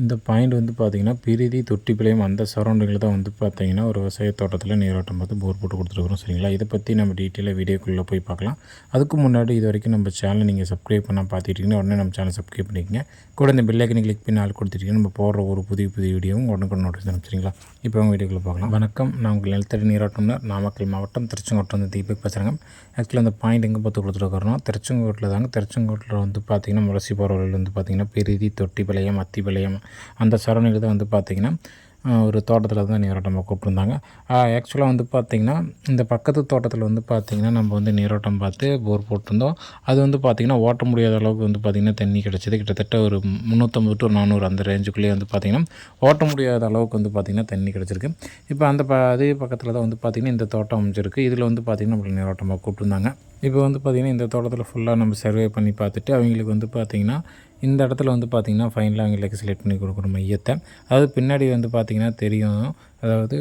இந்த பாயிண்ட் வந்து பார்த்திங்கன்னா பிரிதி தொட்டி தொட்டிப்பாளையம் அந்த சரௌண்டிங்கில் தான் வந்து பார்த்திங்கன்னா ஒரு விவசாய தோட்டத்தில் நீரோட்டம் பார்த்து போர் போட்டு கொடுத்துருக்குறோம் சரிங்களா? இதை பற்றி நம்ம டீட்டெயிலாக வீடியோக்குள்ளே போய் பார்க்கலாம். அதுக்கு முன்னாடி இது வரைக்கும் நம்ம சேனலை நீங்கள் சப்ஸ்கிரைப் பண்ணால் பார்த்துட்டிங்கன்னா உடனே நம்ம சேனல் சப்ஸ்கிரைப் பண்ணிக்கங்க. கூட இந்த பில்லைக்கனை கிளிக் பண்ணி ஆள் கொடுத்துட்டீங்கன்னா நம்ம போடுற ஒரு புதிய புதிய வீடியோவும் உடனுக்குடன் நோட்டீஸ் சரிங்களா? இப்போ அவங்க வீடியோக்குள்ளே பார்க்கலாம் வணக்கம். நான் உங்கள் நிலத்தடி நீரோட்டம்னா நாமக்கல் மாவட்டம் திருச்செங்கோட்டம் வந்து தீபக் பேசுகிறாங்க ஆக்சுவலாக அந்த பாயிண்ட் எங்கே பார்த்து கொடுத்துருக்குறோம் திருச்செங்கோட்டில் தாங்க. திருச்செங்கோட்டில் வந்து பார்த்திங்கன்னா முரசி போகிற வந்து பார்த்திங்கன்னா பிரிதி அத்தி அத்திப்பாளையம் அந்த சரௌண்டிங்கில் தான் வந்து பார்த்திங்கன்னா ஒரு தோட்டத்தில் தான் நீரோட்டமாக கூப்பிட்டுருந்தாங்க. ஆக்சுவலாக வந்து பார்த்திங்கன்னா இந்த பக்கத்து தோட்டத்தில் வந்து பார்த்திங்கன்னா நம்ம வந்து நீரோட்டம் பார்த்து போர் போட்டிருந்தோம். அது வந்து பார்த்திங்கன்னா ஓட்ட முடியாத அளவுக்கு வந்து பார்த்திங்கன்னா தண்ணி கிடச்சிது. கிட்டத்தட்ட ஒரு முந்நூற்றம்பது டு நானூறு அந்த ரேஞ்சுக்குள்ளேயே வந்து பார்த்திங்கன்னா ஓட்ட முடியாத அளவுக்கு வந்து பார்த்திங்கன்னா தண்ணி கிடச்சிருக்கு. இப்போ அந்த ப அதே பக்கத்தில் தான் வந்து பார்த்திங்கன்னா இந்த தோட்டம் அமைஞ்சிருக்கு. இதில் வந்து பார்த்திங்கன்னா நம்மளுக்கு நீரோட்டமாக கூப்பிட்டுருந்தாங்க. இப்போ வந்து பார்த்திங்கன்னா இந்த தோட்டத்தில் ஃபுல்லாக நம்ம சர்வே பண்ணி பார்த்துட்டு அவங்களுக்கு வந்து பார்த்திங்கன்னா இந்த இடத்துல வந்து பார்த்திங்கன்னா ஃபைனலாக அவங்களுக்கு செலக்ட் பண்ணி கொடுக்குற மையத்தை. அதாவது பின்னாடி வந்து பார்த்திங்கன்னா தெரியும். அதாவது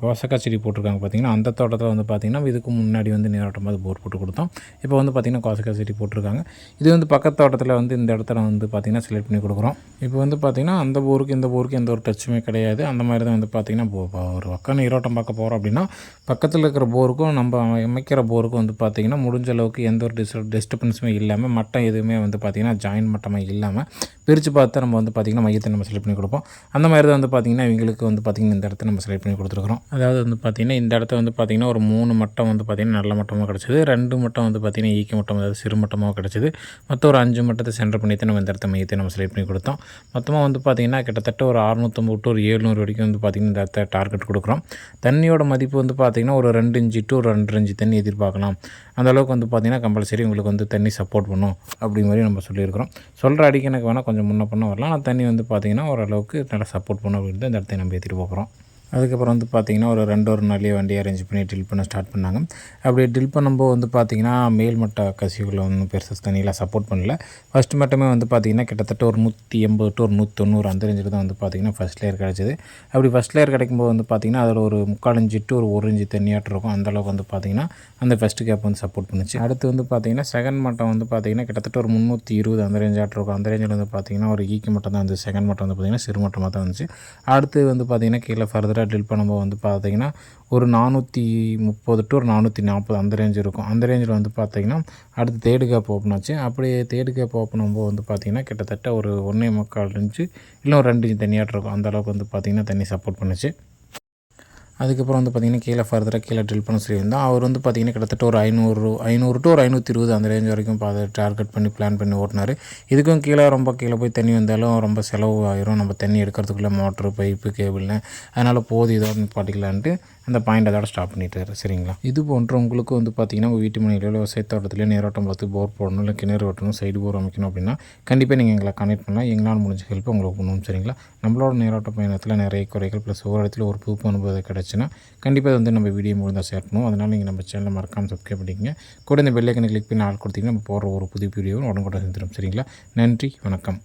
கோசக்காய் செடி போட்டிருக்காங்க பார்த்திங்கன்னா அந்த தோட்டத்தில் வந்து பார்த்திங்கன்னா இதுக்கு முன்னாடி வந்து நீரோட்டமாக போர் போட்டு கொடுத்தோம் இப்போ வந்து பார்த்திங்கன்னா கோசக்காய் செடி போட்டிருக்காங்க இது வந்து பக்கத்து தோட்டத்தில் வந்து இந்த இடத்துல வந்து பார்த்திங்கன்னா செலக்ட் பண்ணி கொடுக்குறோம் இப்போ வந்து பார்த்திங்கன்னா அந்த போருக்கு இந்த போருக்கு எந்த ஒரு டச்சுமே கிடையாது அந்த மாதிரி தான் வந்து பார்த்திங்கன்னா ஒரு பக்கம் நீரோட்டம் பார்க்க போகிறோம் அப்படின்னா பக்கத்தில் இருக்கிற போருக்கும் நம்ம அமைக்கிற போருக்கும் வந்து பார்த்திங்கன்னா முடிஞ்ச அளவுக்கு எந்த ஒரு டிஸ் டிஸ்டர்பன்ஸுமே இல்லாமல் மட்டம் எதுவுமே வந்து பார்த்திங்கன்னா ஜாயின் மட்டமாக இல்லாமல் பிரித்து பார்த்து நம்ம வந்து பார்த்திங்கன்னா மையத்தை நம்ம செலக்ட் பண்ணி கொடுப்போம் அந்த மாதிரி தான் வந்து பார்த்திங்கன்னா இவங்களுக்கு வந்து பார்த்திங்கன்னா இந்த இடத்த நம்ம செலக்ட் பண்ணி கொடுத்துருக்குறோம். அதாவது வந்து பார்த்திங்கன்னா இந்த இடத்த வந்து பார்த்திங்கன்னா ஒரு மூணு மட்டம் வந்து பார்த்திங்கன்னா நல்ல மட்டமாக கிடச்சிது. ரெண்டு மட்டம் வந்து பார்த்திங்கன்னா ஈக்க மட்டம் அதாவது சிறு மட்டமாக கிடச்சிது. மொத்தம் ஒரு அஞ்சு மட்டத்தை சென்டர் பண்ணி தான் நம்ம இந்த இடத்த மையத்தை நம்ம செலக்ட் பண்ணி கொடுத்தோம். மொத்தமாக வந்து பார்த்திங்கன்னா கிட்டத்தட்ட ஒரு அறுநூற்றம்பது டு ஒரு ஏழ்நூறு வரைக்கும் வந்து பார்த்திங்கன்னா இந்த இடத்த டார்கெட் கொடுக்குறோம். தண்ணியோட மதிப்பு வந்து பார்த்திங்கன்னா ஒரு ரெண்டு இன்ச்சு டு ஒரு ரெண்டு இன்ச்சு தண்ணி எதிர்பார்க்கலாம். அந்த அளவுக்கு வந்து பார்த்திங்கன்னா கம்பல்சரி உங்களுக்கு வந்து தண்ணி சப்போர்ட் பண்ணும் அப்படி மாதிரி நம்ம சொல்லியிருக்கிறோம். சொல்கிற அடிக்கு எனக்கு வேணால் கொஞ்சம் முன்ன பண்ண வரலாம். ஆனால் தண்ணி வந்து பார்த்திங்கன்னா ஓரளவுக்கு நல்லா சப்போர்ட் பண்ணும் அப்படின்னு இந்த இடத்த நம்ம ஏற்றிட்டு போகிறோம் அதுக்கப்புறம் வந்து பார்த்திங்கன்னா ஒரு ரெண்டு ஒரு நாள்லேயே வண்டி அரேஞ்ச் பண்ணி ட்ரில் பண்ண ஸ்டார்ட் பண்ணாங்க அப்படி ட்ரில் பண்ணும்போது வந்து பார்த்திங்கன்னா மேல்மட்ட கசிவுகளை ஒன்றும் பெருசாக தண்ணியில் சப்போர்ட் பண்ணல ஃபஸ்ட் மட்டுமே வந்து பார்த்திங்கன்னா கிட்டத்தட்ட ஒரு நூற்றி எண்பது டு ஒரு நூற்றி தொண்ணூறு அந்த ரேஞ்சில் தான் வந்து பார்த்திங்கன்னா ஃபஸ்ட் லேயர் கிடச்சிது அப்படி ஃபஸ்ட் லேயர் கிடைக்கும்போது வந்து பார்த்திங்கன்னா அதில் ஒரு முக்கால் இன்ச்சு டு ஒரு ஒரு இஞ்சி தண்ணியாட்டம் இருக்கும் அந்தளவுக்கு வந்து பார்த்திங்கன்னா அந்த ஃபஸ்ட்டு கேப் வந்து சப்போர்ட் பண்ணுச்சு அடுத்து வந்து பார்த்திங்கன்னா செகண்ட் மட்டம் வந்து பார்த்திங்கன்னா கிட்டத்தட்ட ஒரு முந்நூற்றி இருபது அந்த ரேஞ்ச் இருக்கும் அந்த ரேஞ்சில் வந்து பார்த்திங்கன்னா ஒரு ஈக்கி மட்டம் தான் வந்து செகண்ட் மட்டம் வந்து பார்த்திங்கன்னா சிறு மட்டமாக தான் வந்துச்சு அடுத்து வந்து பார்த்திங்கன்னா கீழே ஃபர்தராக ஃபுல்லாக ட்ரில் பண்ணும்போது வந்து பார்த்திங்கன்னா ஒரு நானூற்றி முப்பது டு ஒரு நானூற்றி நாற்பது அந்த ரேஞ்ச் இருக்கும். அந்த ரேஞ்சில் வந்து பார்த்திங்கன்னா அடுத்து தேர்டு கேப் ஓப்பன் ஆச்சு. அப்படி தேர்டு கேப் ஓப்பன் ஆகும்போது வந்து பார்த்திங்கன்னா கிட்டத்தட்ட ஒரு ஒன்றே முக்கால் இன்ச்சு இல்லை ஒரு ரெண்டு இன்ச்சு தண்ணியாட்டம் இருக்கும் அந்தளவுக்கு வந்து பார்த்திங்கன்னா தண்ணி சப்போர்ட் பண்ணுச்சு. அதுக்கப்புறம் வந்து பார்த்திங்கன்னா கீழே ஃபர்தராக கீழே ட்ரில் பண்ண சொல்லியிருந்தோம் அவர் வந்து பார்த்திங்கன்னா கிட்டத்தட்ட ஒரு ஐநூறு ஐநூறு டு ஒரு ஐநூற்றி இருபது அந்த ரேஞ்ச் வரைக்கும் பார்த்து டார்கெட் பண்ணி பிளான் பண்ணி ஓட்டினார். இதுக்கும் கீழே ரொம்ப கீழே போய் தண்ணி வந்தாலும் ரொம்ப செலவு ஆயிரும். நம்ம தண்ணி எடுக்கிறதுக்குள்ளே மோட்ரு பைப்பு கேபிள்னு அதனால் போதும் இதோட பாட்டிக்கலான்ட்டு அந்த பாயிண்ட் அதோட ஸ்டாப் பண்ணிட்டாரு. சரிங்களா? இது போன்ற உங்களுக்கு வந்து பார்த்திங்கன்னா உங்கள் வீட்டு மனையில் விவசாய தோட்டத்திலே நேரோட்டம் பார்த்து போர் போடணும் இல்லை கிணறு வெட்டணும் சைடு போர் அமைக்கணும் அப்படின்னா கண்டிப்பாக நீங்கள் எங்களை கனெக்ட் பண்ணலாம். எங்களால் முடிஞ்ச ஹெல்ப் உங்களுக்கு பண்ணணும் சரிங்களா? நம்மளோட நேரோட்ட பயணத்தில் நிறைய குறைகள் ப்ளஸ் ஒரு இடத்துல ஒரு புது அனுபவம் ஆச்சுன்னா கண்டிப்பாக வந்து நம்ம வீடியோ முடிந்தால் ஷேர் பண்ணுவோம். அதனால் நீங்கள் நம்ம சேனலில் மறக்காமல் சப்ஸ்கிரைப் பண்ணிக்கங்க. கூட இந்த பெல்லைக்கனை கிளிக் பண்ணி ஆள் கொடுத்தீங்கன்னா நம்ம போடுற ஒரு புது வீடியோவும் உடனே கூட செஞ்சிடும் சரிங்களா? நன்றி வணக்கம்.